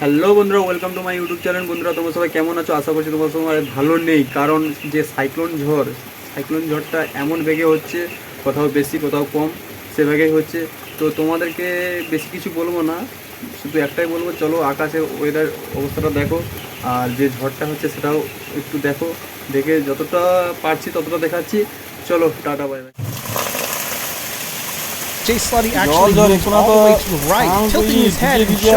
Hello বন্ধুরা welcome to my YouTube channel বন্ধুরা তোমরা সবাই কেমন আছো? আশা করছি তোমার সবাই ভালো নেই কারণ যে সাইক্লোন ঝড় সাইক্লোন ঝড়টা এমন বেগে হচ্ছে কোথাও বেশি কোথাও কম সে বেগেই হচ্ছে। তো তোমাদেরকে বেশি কিছু বলব না শুধু একটাই বলব চলো আকাশে ওয়েদার অবস্থাটা দেখো আর যে ঝড়টা হচ্ছে সেটাও একটু দেখো দেখে যতটা পারছি ততটা দেখাচ্ছি। চলো tata bye bye Jay Slutty actually জল moved all the way to the right, tilting his head and ভিজে